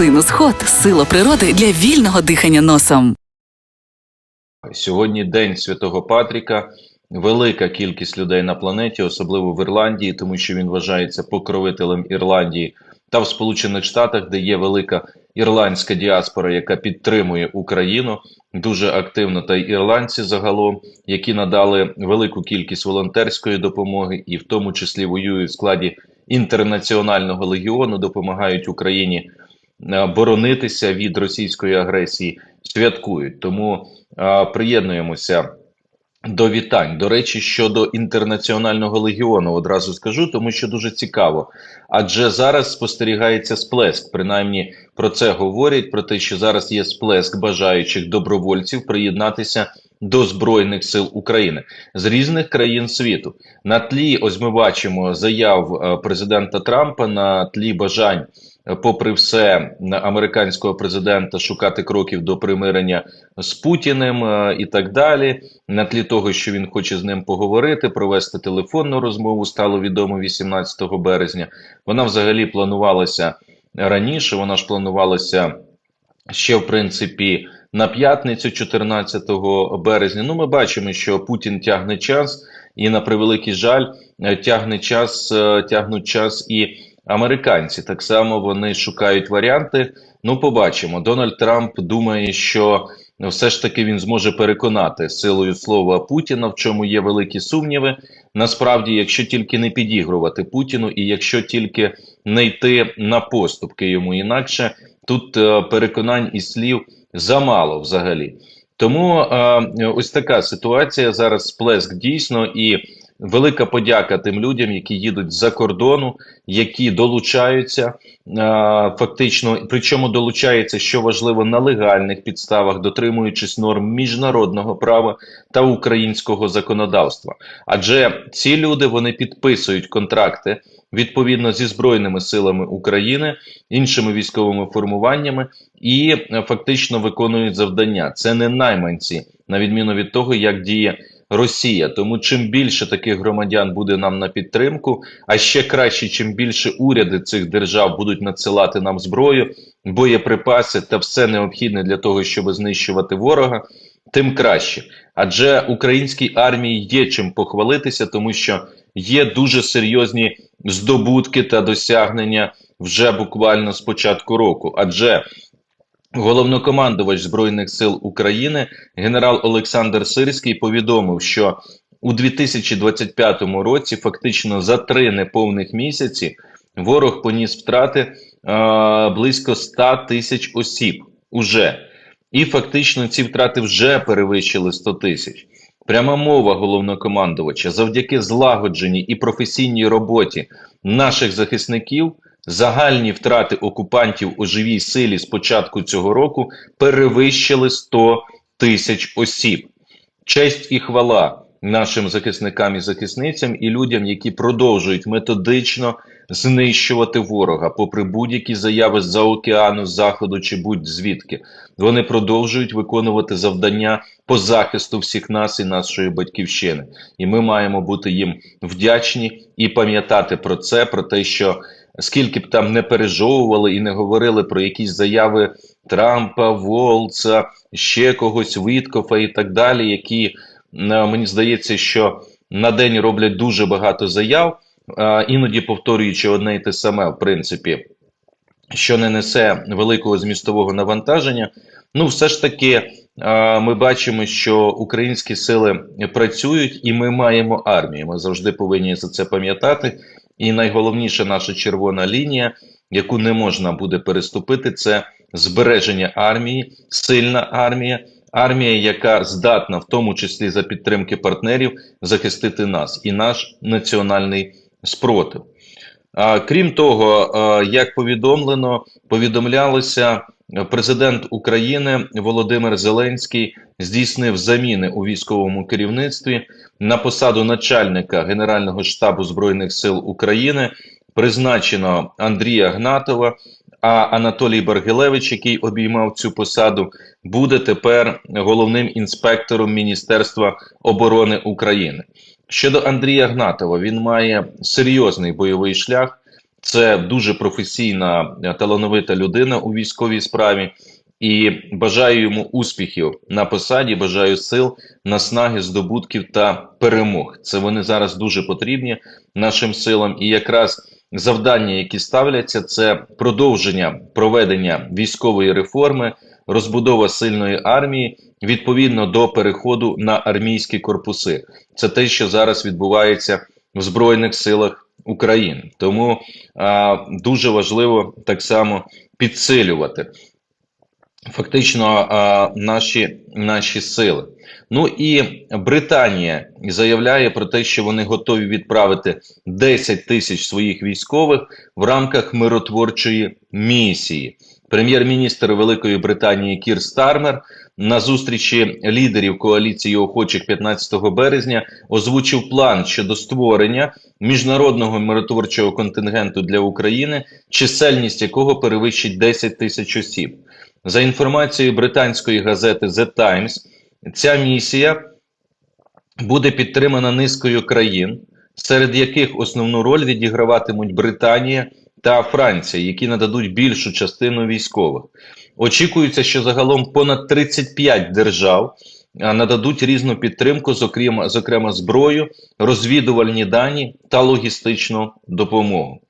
Синус-ход – сила природи для вільного дихання носом. Сьогодні День Святого Патріка. Велика кількість людей на планеті, особливо в Ірландії, тому що він вважається покровителем Ірландії, та в Сполучених Штатах, де є велика ірландська діаспора, яка підтримує Україну дуже активно, та й ірландці загалом, які надали велику кількість волонтерської допомоги, і в тому числі воюють в складі інтернаціонального легіону, допомагають Україні боронитися від російської агресії, святкують. Тому е, приєднуємося. До вітань. До речі, щодо інтернаціонального легіону одразу скажу, тому що дуже цікаво. Адже зараз спостерігається сплеск. Принаймні про це говорять: про те, що зараз є сплеск бажаючих добровольців приєднатися до Збройних сил України з різних країн світу. На тлі, ось ми бачимо заяв е, президента Трампа на тлі бажань. Попри все, американського президента шукати кроків до примирення з Путіним е, і так далі, на тлі того, що він хоче з ним поговорити, провести телефонну розмову, стало відомо 18 березня. Вона взагалі планувалася раніше. Вона ж планувалася ще, в принципі, на п'ятницю, 14 березня. Ну, ми бачимо, що Путін тягне час, і на превеликий жаль, е, тягне час, е, тягнуть час і американці. Так само вони шукають варіанти. Ну, побачимо. Дональд Трамп думає, що все ж таки він зможе переконати силою слова Путіна, в чому є великі сумніви. Насправді, якщо тільки не підігрувати Путіну, і якщо тільки не йти на поступки йому, інакше тут е, переконань і слів замало взагалі. Тому е, ось така ситуація зараз сплеск дійсно і велика подяка тим людям, які їдуть з-за кордону, які долучаються фактично, причому долучаються, що важливо, на легальних підставах, дотримуючись норм міжнародного права та українського законодавства. Адже ці люди вони підписують контракти відповідно зі збройними силами України, іншими військовими формуваннями і е, фактично виконують завдання. Це не найманці, на відміну від того, як діє. Росія, тому чим більше таких громадян буде нам на підтримку, а ще краще, чим більше уряди цих держав будуть надсилати нам зброю, боєприпаси та все необхідне для того, щоб знищувати ворога, тим краще. Адже українській армії є чим похвалитися, тому що є дуже серйозні здобутки та досягнення вже буквально з початку року. Адже Головнокомандувач Збройних сил України генерал Олександр Сирський повідомив, що у 2025 році, фактично за три неповних місяці, ворог поніс втрати е, близько 100 тисяч осіб уже. І фактично ці втрати вже перевищили 100 тисяч. Пряма мова головнокомандувача завдяки злагодженій і професійній роботі наших захисників. Загальні втрати окупантів у живій силі з початку цього року перевищили 100 тисяч осіб. Честь і хвала нашим захисникам і захисницям і людям, які продовжують методично знищувати ворога, попри будь-які заяви з-за океану, з заходу чи будь-звідки. Вони продовжують виконувати завдання по захисту всіх нас і нашої батьківщини. І ми маємо бути їм вдячні і пам'ятати про це, про те, що скільки б там не пережовували і не говорили про якісь заяви Трампа, Волца, ще когось Віткофа і так далі, які е, мені здається, що на день роблять дуже багато заяв, іноді повторюючи одне і те саме, в принципі, що не несе великого змістового навантаження. Ну, все ж таки, е, ми бачимо, що українські сили працюють, і ми маємо армію. Ми завжди повинні за це пам'ятати. І найголовніша наша червона лінія, яку не можна буде переступити, це збереження армії, сильна армія, армія, яка здатна, в тому числі за підтримки партнерів, захистити нас і наш національний спротив. Крім того, як повідомлено, повідомлялося. Президент України Володимир Зеленський здійснив заміни у військовому керівництві на посаду начальника Генерального штабу збройних сил України. Призначено Андрія Гнатова. А Анатолій Баргилевич, який обіймав цю посаду, буде тепер головним інспектором Міністерства оборони України. Щодо Андрія Гнатова, він має серйозний бойовий шлях. Це дуже професійна е, талановита людина у військовій справі. І бажаю йому успіхів на посаді. Бажаю сил, наснаги, здобутків та перемог. Це вони зараз дуже потрібні нашим силам. І якраз завдання, які ставляться, це продовження проведення військової реформи, розбудова сильної армії відповідно до переходу на армійські корпуси. Це те, що зараз відбувається в Збройних силах України. Тому а, дуже важливо так само підсилювати фактично наші, наші сили. Ну і Британія заявляє про те, що вони готові відправити 10 тисяч своїх військових в рамках миротворчої місії. Прем'єр-міністр Великої Британії Кір Стармер на зустрічі лідерів коаліції охочих 15 березня озвучив план щодо створення міжнародного миротворчого контингенту для України, чисельність якого перевищить 10 тисяч осіб. За інформацією британської газети The Times, ця місія буде підтримана низкою країн, серед яких основну роль відіграватимуть Британія та Франція, які нададуть більшу частину військових. Очікується, що загалом понад 35 держав нададуть різну підтримку, зокрема, зокрема зброю, розвідувальні дані та логістичну допомогу.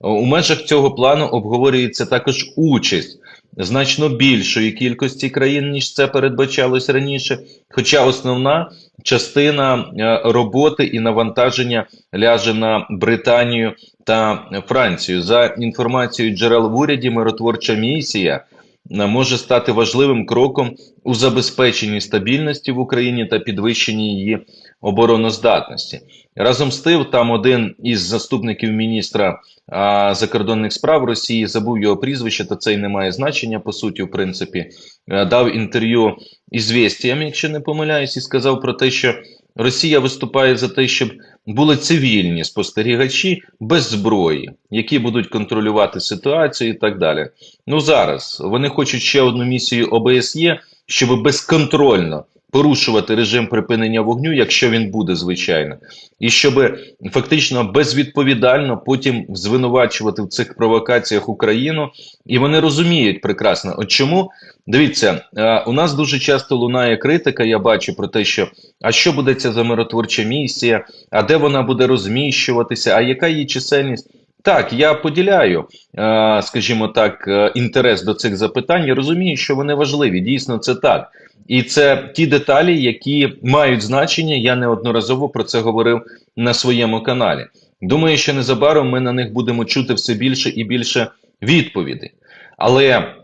У межах цього плану обговорюється також участь значно більшої кількості країн, ніж це передбачалось раніше. Хоча основна частина е, роботи і навантаження ляже на Британію та Францію. За інформацією джерел в уряді, миротворча місія е, може стати важливим кроком у забезпеченні стабільності в Україні та підвищенні її обороноздатності. Разом з тим, там один із заступників міністра а, закордонних справ Росії забув його прізвище, та це й не має значення по суті, в принципі, е, дав інтерв'ю «Ізвєстіям», якщо не помиляюсь, і сказав про те, що Росія виступає за те, щоб були цивільні спостерігачі без зброї, які будуть контролювати ситуацію і так далі. Ну зараз вони хочуть ще одну місію ОБСЄ, щоб безконтрольно порушувати режим припинення вогню, якщо він буде звичайно, і щоб фактично безвідповідально потім звинувачувати в цих провокаціях Україну, і вони розуміють прекрасно. От чому дивіться, е, у нас дуже часто лунає критика. Я бачу про те, що а що буде ця за миротворча місія, а де вона буде розміщуватися, а яка її чисельність? Так, я поділяю, е, скажімо так, е, інтерес до цих запитань. Я розумію, що вони важливі. Дійсно, це так. І це ті деталі, які мають значення. Я неодноразово про це говорив на своєму каналі. Думаю, що незабаром ми на них будемо чути все більше і більше відповідей. Але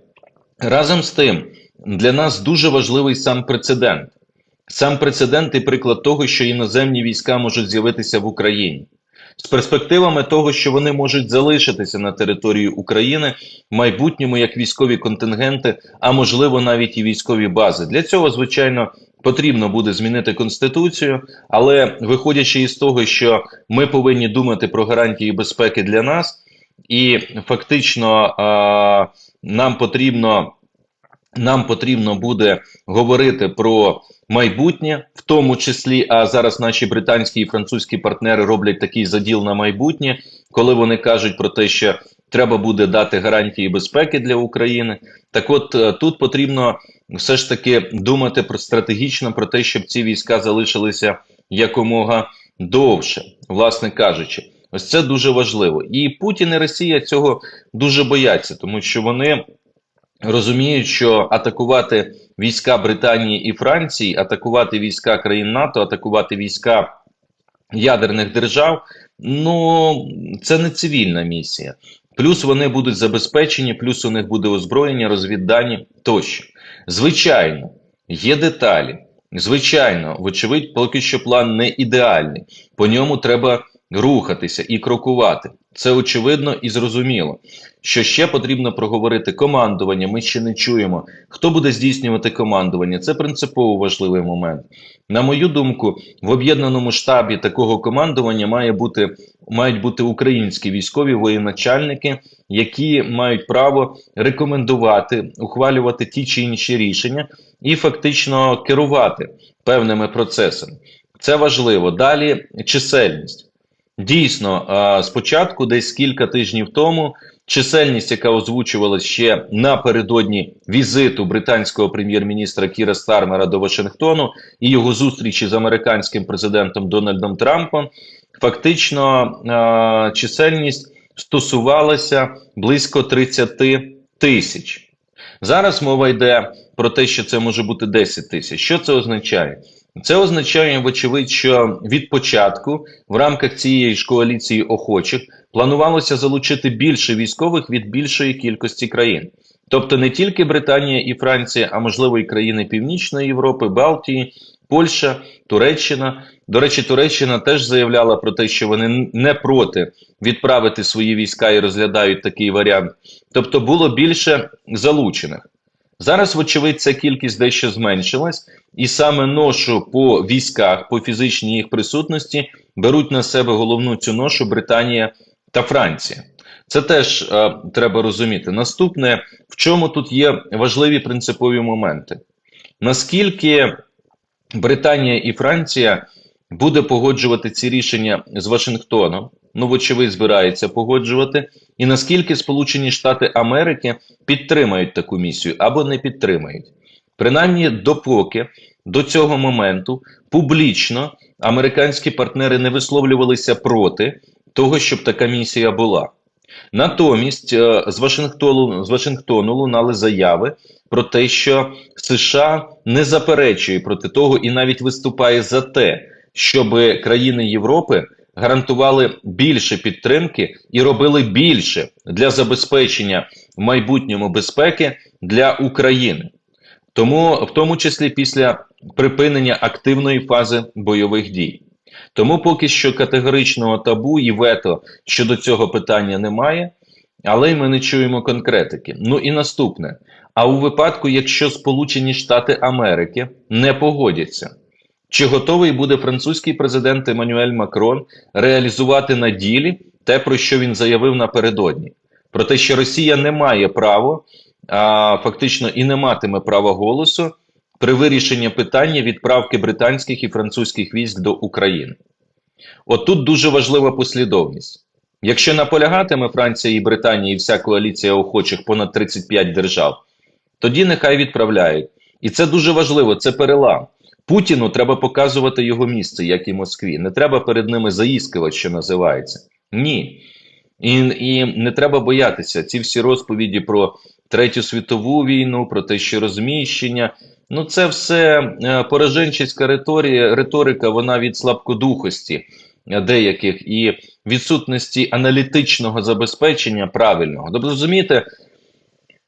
разом з тим для нас дуже важливий сам прецедент. Сам прецедент і приклад того, що іноземні війська можуть з'явитися в Україні з перспективами того, що вони можуть залишитися на території України в майбутньому як військові контингенти, а можливо навіть і військові бази. Для цього, звичайно, потрібно буде змінити конституцію, але виходячи із того, що ми повинні думати про гарантії безпеки для нас, і фактично а, нам потрібно. Нам потрібно буде говорити про майбутнє, в тому числі. А зараз наші британські і французькі партнери роблять такий заділ на майбутнє, коли вони кажуть про те, що треба буде дати гарантії безпеки для України. Так, от е, тут потрібно все ж таки думати про стратегічно про те, щоб ці війська залишилися якомога довше, власне кажучи. Ось це дуже важливо, і Путін і Росія цього дуже бояться, тому що вони розуміють, що атакувати війська Британії і Франції, атакувати війська країн НАТО, атакувати війська ядерних держав, ну це не цивільна місія. Плюс вони будуть забезпечені, плюс у них буде озброєння, розвіддані тощо. Звичайно, є деталі. Звичайно, вочевидь, поки що план не ідеальний. По ньому треба рухатися і крокувати. Це очевидно і зрозуміло. Що ще потрібно проговорити командування? Ми ще не чуємо. Хто буде здійснювати командування? Це принципово важливий момент. На мою думку, в об'єднаному штабі такого командування має бути мають бути українські військові воєначальники, які мають право рекомендувати, ухвалювати ті чи інші рішення і фактично керувати певними процесами. Це важливо. Далі чисельність. Дійсно, спочатку, десь кілька тижнів тому, чисельність, яка озвучувалась ще напередодні візиту британського прем'єр-міністра Кіра Стармера до Вашингтону і його зустрічі з американським президентом Дональдом Трампом, фактично чисельність стосувалася близько 30 тисяч. Зараз мова йде про те, що це може бути 10 тисяч. Що це означає? Це означає, вочевидь, що від початку в рамках цієї ж коаліції охочих планувалося залучити більше військових від більшої кількості країн. Тобто не тільки Британія і Франція, а можливо і країни Північної Європи, Балтії, Польща, Туреччина. До речі, Туреччина теж заявляла про те, що вони не проти відправити свої війська і розглядають такий варіант. Тобто було більше залучених. Зараз, вочевидь, ця кількість дещо зменшилась, і саме ношу по військах, по фізичній їх присутності беруть на себе головну цю ношу Британія та Франція. Це теж е, треба розуміти. Наступне, в чому тут є важливі принципові моменти. Наскільки Британія і Франція буде погоджувати ці рішення з Вашингтоном, ну, вочевидь, збирається погоджувати, і наскільки Сполучені Штати Америки підтримають таку місію або не підтримають. Принаймні, допоки до цього моменту публічно американські партнери не висловлювалися проти того, щоб така місія була. Натомість е, з Вашингтону, з Вашингтону лунали заяви про те, що США не заперечує проти того і навіть виступає за те, щоб країни Європи гарантували більше підтримки і робили більше для забезпечення в майбутньому безпеки для України. Тому, в тому числі після припинення активної фази бойових дій. Тому поки що категоричного табу і вето щодо цього питання немає, але й ми не чуємо конкретики. Ну і наступне: а у випадку, якщо Сполучені Штати Америки не погодяться, чи готовий буде французький президент Еммануель Макрон реалізувати на ділі те, про що він заявив напередодні? Про те, що Росія не має права, а фактично і не матиме права голосу при вирішенні питання відправки британських і французьких військ до України. От тут дуже важлива послідовність. Якщо наполягатиме Франція і Британія і вся коаліція охочих понад 35 держав, тоді нехай відправляють. І це дуже важливо, це перелам. Путіну треба показувати його місце, як і Москві. Не треба перед ними заїскувати, що називається. Ні. І, і не треба боятися. Ці всі розповіді про Третю світову війну, про те, що розміщення. Ну, це все е, пораженчеська риторія, риторика, вона від слабкодухості е, деяких і відсутності аналітичного забезпечення правильного. Тобто, розумієте,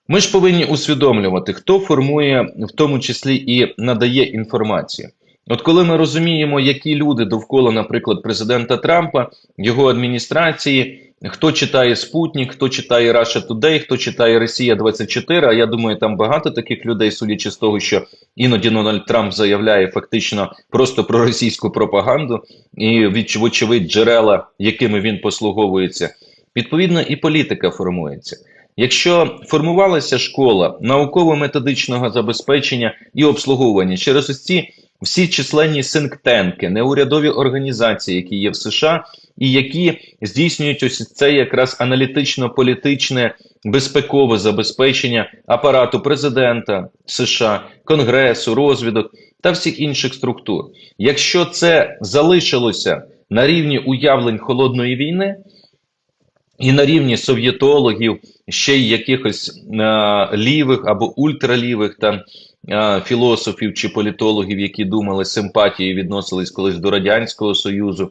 ми ж повинні усвідомлювати, хто формує в тому числі і надає інформацію. От коли ми розуміємо, які люди довкола, наприклад, президента Трампа, його адміністрації, хто читає Спутник, хто читає Russia Today, хто читає Росія 24 А я думаю, там багато таких людей, судячи з того, що іноді Дональд Трамп заявляє фактично просто про російську пропаганду і вочевидь джерела, якими він послуговується. Відповідно, і політика формується. Якщо формувалася школа науково-методичного забезпечення і обслуговування через ось ці всі численні синктенки, неурядові організації, які є в США, і які здійснюють ось це якраз аналітично-політичне безпекове забезпечення апарату президента США, Конгресу, розвідок та всіх інших структур. Якщо це залишилося на рівні уявлень холодної війни. І на рівні совєтологів, ще й якихось а, лівих або ультралівих там філософів чи політологів, які думали симпатії, відносились колись до Радянського Союзу.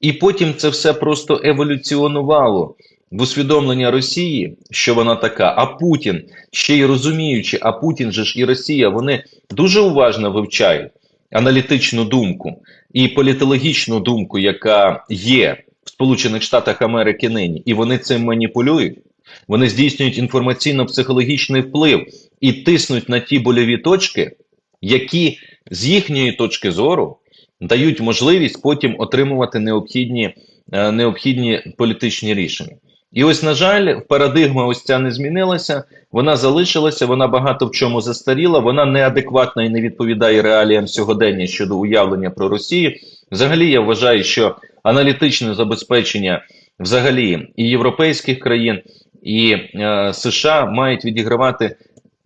І потім це все просто еволюціонувало в усвідомлення Росії, що вона така. А Путін, ще й розуміючи, а Путін же ж і Росія, вони дуже уважно вивчають аналітичну думку і політологічну думку, яка є. Сполучених Штатах Америки нині, і вони цим маніпулюють. Вони здійснюють інформаційно-психологічний вплив і тиснуть на ті больові точки, які з їхньої точки зору дають можливість потім отримувати необхідні, е, необхідні політичні рішення. І ось, на жаль, парадигма ось ця не змінилася, вона залишилася, вона багато в чому застаріла, вона неадекватна і не відповідає реаліям сьогодення щодо уявлення про Росію. Взагалі, я вважаю, що аналітичне забезпечення взагалі і європейських країн, і е, США мають відігравати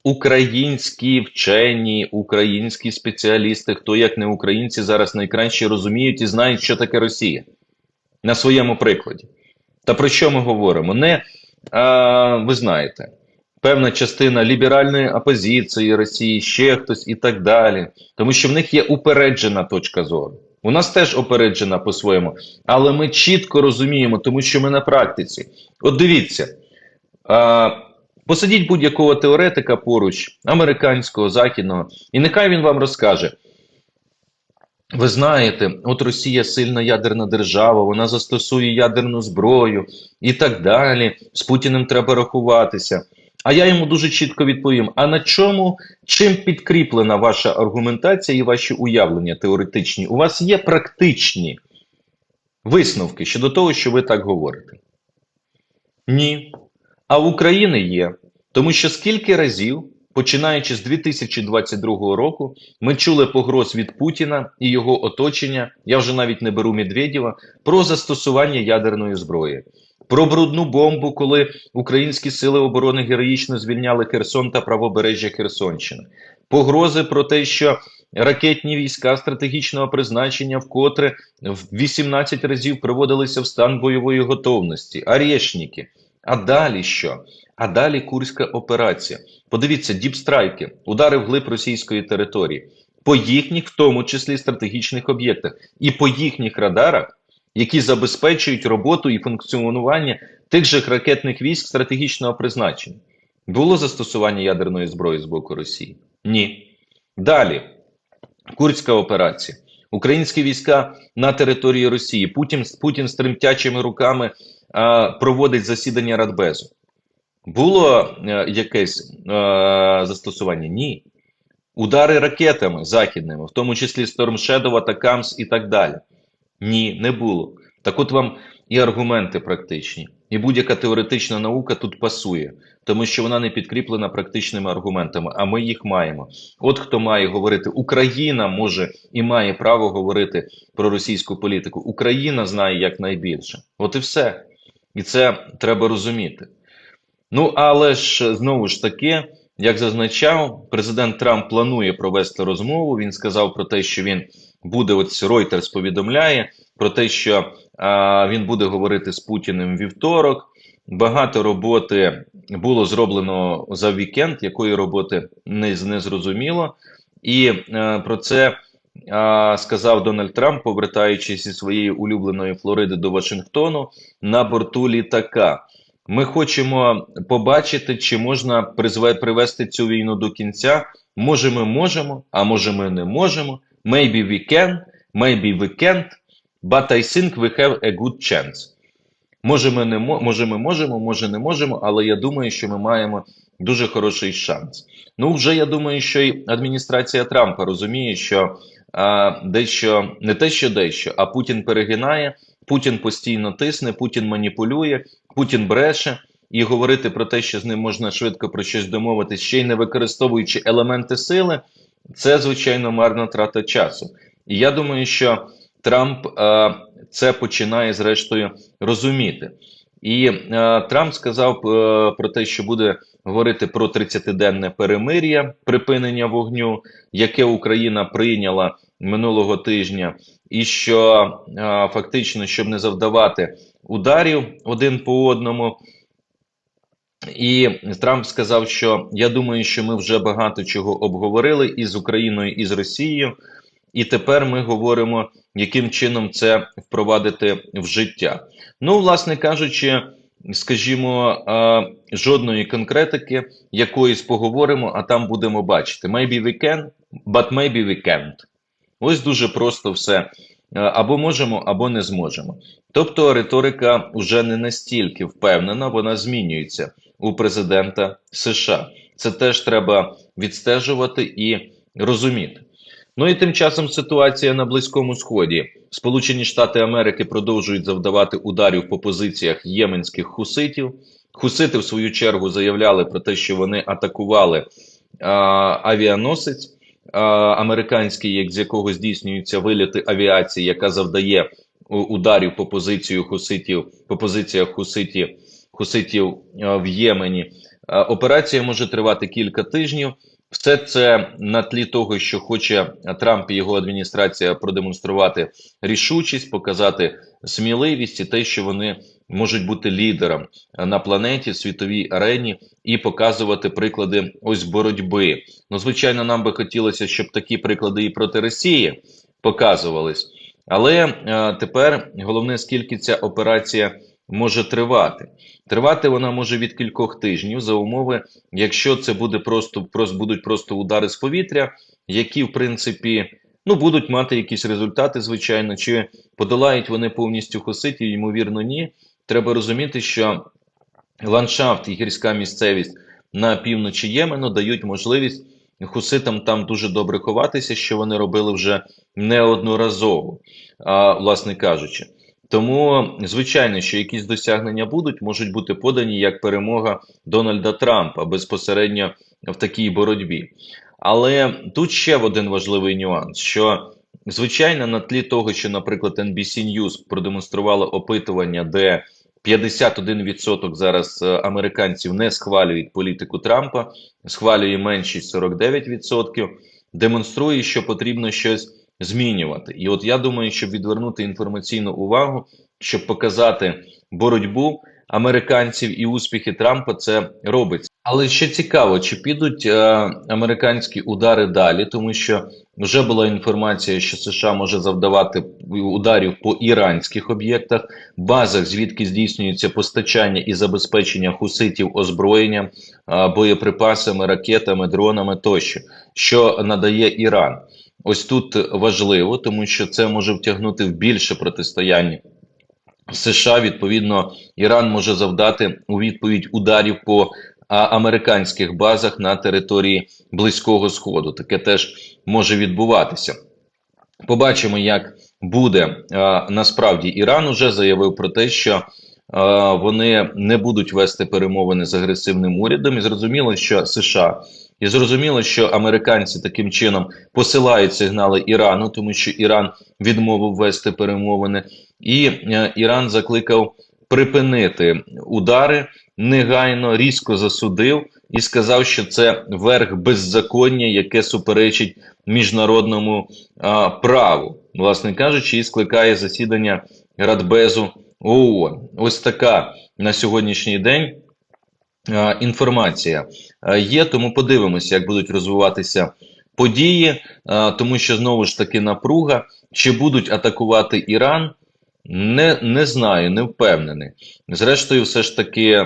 українські вчені, українські спеціалісти, хто як не українці зараз найкраще розуміють і знають, що таке Росія на своєму прикладі. Та про що ми говоримо? Не а, ви знаєте, певна частина ліберальної опозиції Росії, ще хтось і так далі, тому що в них є упереджена точка зору. У нас теж опереджена по-своєму, але ми чітко розуміємо, тому що ми на практиці. От дивіться, посадіть будь-якого теоретика поруч, американського, західного, і нехай він вам розкаже. Ви знаєте, от Росія сильна ядерна держава, вона застосує ядерну зброю і так далі. З Путіним треба рахуватися. А я йому дуже чітко відповім: а на чому чим підкріплена ваша аргументація і ваші уявлення теоретичні? У вас є практичні висновки щодо того, що ви так говорите? Ні. А в України є. Тому що скільки разів, починаючи з 2022 року, ми чули погроз від Путіна і його оточення, я вже навіть не беру Медведєва, про застосування ядерної зброї. Про брудну бомбу, коли українські сили оборони героїчно звільняли Херсон та правобережжя Херсонщини. Погрози про те, що ракетні війська стратегічного призначення вкотре в 18 разів приводилися в стан бойової готовності, арешники. А далі що? А далі Курська операція. Подивіться, діпстрайки, удари вглиб російської території, по їхніх, в тому числі стратегічних об'єктах, і по їхніх радарах, які забезпечують роботу і функціонування тих же ракетних військ стратегічного призначення. Було застосування ядерної зброї з боку Росії? Ні. Далі, Курська операція. Українські війська на території Росії. Путін, Путін з тремтячими руками проводить засідання Радбезу. Було е, якесь е, застосування? Ні. Удари ракетами західними, в тому числі Storm Shadow, Atacams і так далі. Ні, не було. Так от вам і аргументи практичні, і будь-яка теоретична наука тут пасує, тому що вона не підкріплена практичними аргументами, а ми їх маємо. От хто має говорити, Україна може і має право говорити про російську політику. Україна знає як найбільше. От і все. І це треба розуміти. Ну, але ж знову ж таки, як зазначав, президент Трамп планує провести розмову. Він сказав про те, що він буде, от Reuters повідомляє про те, що а, він буде говорити з Путіним вівторок. Багато роботи було зроблено за вікенд, якої роботи не, не зрозуміло. І а, про це сказав Дональд Трамп, повертаючись зі своєї улюбленої Флориди до Вашингтону на борту літака. Ми хочемо побачити, чи можна привести цю війну до кінця. Може, ми можемо, а може, ми не можемо. Maybe we can, maybe we can't, but I think we have a good chance. Може, ми не може, ми можемо, може, не можемо, але я думаю, що ми маємо дуже хороший шанс. Ну, вже я думаю, що і адміністрація Трампа розуміє, що а, дещо не те, що дещо, а Путін перегинає, Путін постійно тисне, Путін маніпулює, Путін бреше. І говорити про те, що з ним можна швидко про щось домовитися, ще й не використовуючи елементи сили, це звичайно марна трата часу. І я думаю, що Трамп е, це починає зрештою розуміти. І е, Трамп сказав е, про те, що буде говорити про 30-денне перемир'я припинення вогню, яке Україна прийняла минулого тижня, і що е, фактично, щоб не завдавати ударів один по одному. І Трамп сказав, що я думаю, що ми вже багато чого обговорили і з Україною, і з Росією, і тепер ми говоримо, яким чином це впровадити в життя. Ну, власне кажучи, скажімо, жодної конкретики, якоїсь поговоримо, а там будемо бачити. Maybe we can, but maybe we can't. Ось дуже просто все. Або можемо, або не зможемо. Тобто риторика вже не настільки впевнена, вона змінюється у президента США. Це теж треба відстежувати і розуміти. Ну і тим часом ситуація на Близькому Сході. Сполучені Штати Америки продовжують завдавати ударів по позиціях єменських хуситів. Хусити, в свою чергу, заявляли про те, що вони атакували а, авіаносець американський, як з якого здійснюються вильоти авіації, яка завдає ударів по позицію хуситів, по позиціях хуситів, хуситів в Ємені. Операція може тривати кілька тижнів. Все це на тлі того, що хоче Трамп і його адміністрація продемонструвати рішучість, показати сміливість і те, що вони можуть бути лідером на планеті, в світовій арені, і показувати приклади ось боротьби. Ну, звичайно, нам би хотілося, щоб такі приклади і проти Росії показувались. Але е, тепер головне, скільки ця операція може тривати. Тривати вона може від кількох тижнів за умови, якщо це буде просто, просто будуть просто удари з повітря, які в принципі ну будуть мати якісь результати, звичайно, чи подолають вони повністю хуситів, ймовірно, ні. Треба розуміти, що ландшафт і гірська місцевість на півночі Ємену дають можливість хуситам там дуже добре ховатися, що вони робили вже неодноразово, а, власне кажучи. Тому, звичайно, що якісь досягнення будуть, можуть бути подані як перемога Дональда Трампа безпосередньо в такій боротьбі. Але тут ще один важливий нюанс: що звичайно, на тлі того, що, наприклад, NBC News продемонструвало опитування, де 51% зараз е, американців не схвалюють політику Трампа, схвалює меншість 49%, демонструє, що потрібно щось змінювати. І от я думаю, щоб відвернути інформаційну увагу, щоб показати боротьбу американців і успіхи Трампа, це робиться. Але ще цікаво, чи підуть е, американські удари далі, тому що вже була інформація, що США може завдавати ударів по іранських об'єктах, базах, звідки здійснюється постачання і забезпечення хуситів озброєнням, е, боєприпасами, ракетами, дронами тощо, що надає Іран. Ось тут важливо, тому що це може втягнути в більше протистояння. США відповідно Іран може завдати у відповідь ударів по а, американських базах на території Близького Сходу. Таке теж може відбуватися. Побачимо, як буде насправді Іран уже заявив про те, що вони не будуть вести перемовини з агресивним урядом, і зрозуміло, що США. І зрозуміло, що американці таким чином посилають сигнали Ірану, тому що Іран відмовив вести перемовини, і е, Іран закликав припинити удари негайно, різко засудив і сказав, що це верх беззаконня, яке суперечить міжнародному а, праву, власне кажучи, і скликає засідання Радбезу ООН. Ось така на сьогоднішній день. Інформація є, тому подивимося, як будуть розвиватися події, тому що знову ж таки напруга, чи будуть атакувати Іран, не, не знаю, не впевнений. Зрештою, все ж таки,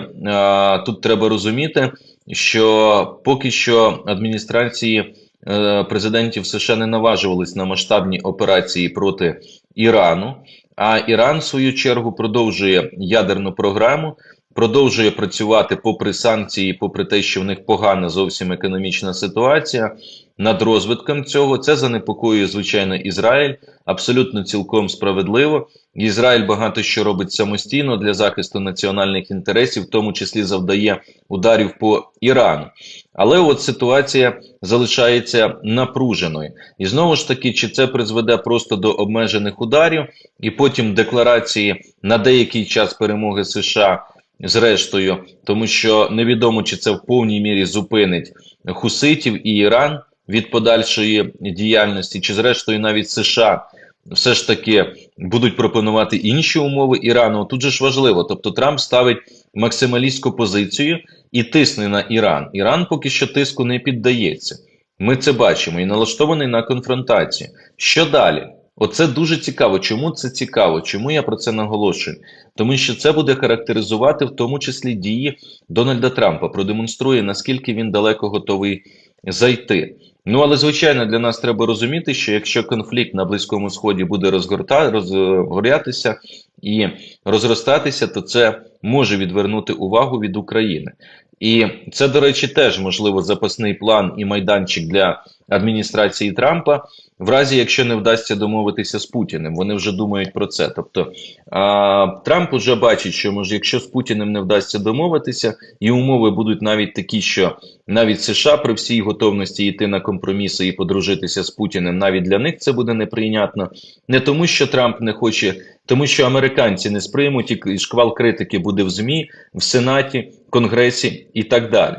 тут треба розуміти, що поки що адміністрації е, президентів США не наважувались на масштабні операції проти Ірану, а Іран, в свою чергу, продовжує ядерну програму. Продовжує працювати попри санкції, попри те, що в них погана зовсім економічна ситуація над розвитком цього. Це занепокоює, звичайно, Ізраїль абсолютно цілком справедливо. Ізраїль багато що робить самостійно для захисту національних інтересів, в тому числі завдає ударів по Ірану. Але от ситуація залишається напруженою. І знову ж таки, чи це призведе просто до обмежених ударів, і потім декларації на деякий час перемоги США. Зрештою, тому що невідомо, чи це в повній мірі зупинить Хуситів і Іран від подальшої діяльності, чи зрештою навіть США все ж таки будуть пропонувати інші умови Ірану. Тут же ж важливо, тобто Трамп ставить максималістську позицію і тисне на Іран. Іран поки що тиску не піддається. Ми це бачимо і налаштований на конфронтацію. Що далі? Оце дуже цікаво. Чому це цікаво? Чому я про це наголошую? Тому що це буде характеризувати в тому числі дії Дональда Трампа, продемонструє наскільки він далеко готовий зайти. Ну але звичайно для нас треба розуміти, що якщо конфлікт на близькому сході буде розгорта, розгорятися і розростатися, то це може відвернути увагу від України. І це, до речі, теж можливо запасний план і майданчик для адміністрації Трампа, в разі якщо не вдасться домовитися з Путіним. Вони вже думають про це. Тобто а, Трамп уже бачить, що може, якщо з Путіним не вдасться домовитися, і умови будуть навіть такі, що навіть США при всій готовності йти на компроміси і подружитися з Путіним, навіть для них це буде неприйнятно. Не тому, що Трамп не хоче, тому що американці не сприймуть і шквал критики буде в ЗМІ, в Сенаті, Конгресі і так далі.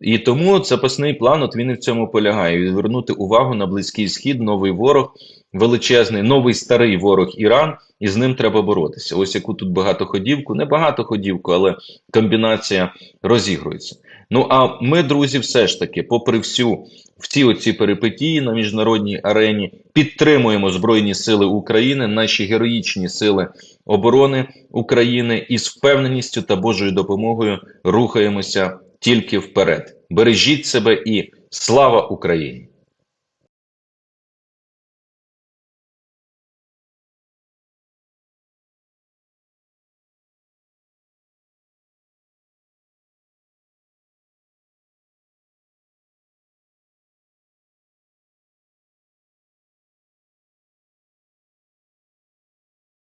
І тому запасний план, от він і в цьому полягає: відвернути увагу на близький схід, новий ворог, величезний, новий старий ворог Іран, і з ним треба боротися. Ось яку тут багатоходівку, не багатоходівку, але комбінація розігрується. Ну а ми, друзі, все ж таки, попри всю всі оці перипетії на міжнародній арені, підтримуємо Збройні Сили України, наші героїчні сили оборони України і з впевненістю та Божою допомогою рухаємося тільки вперед. Бережіть себе і слава Україні!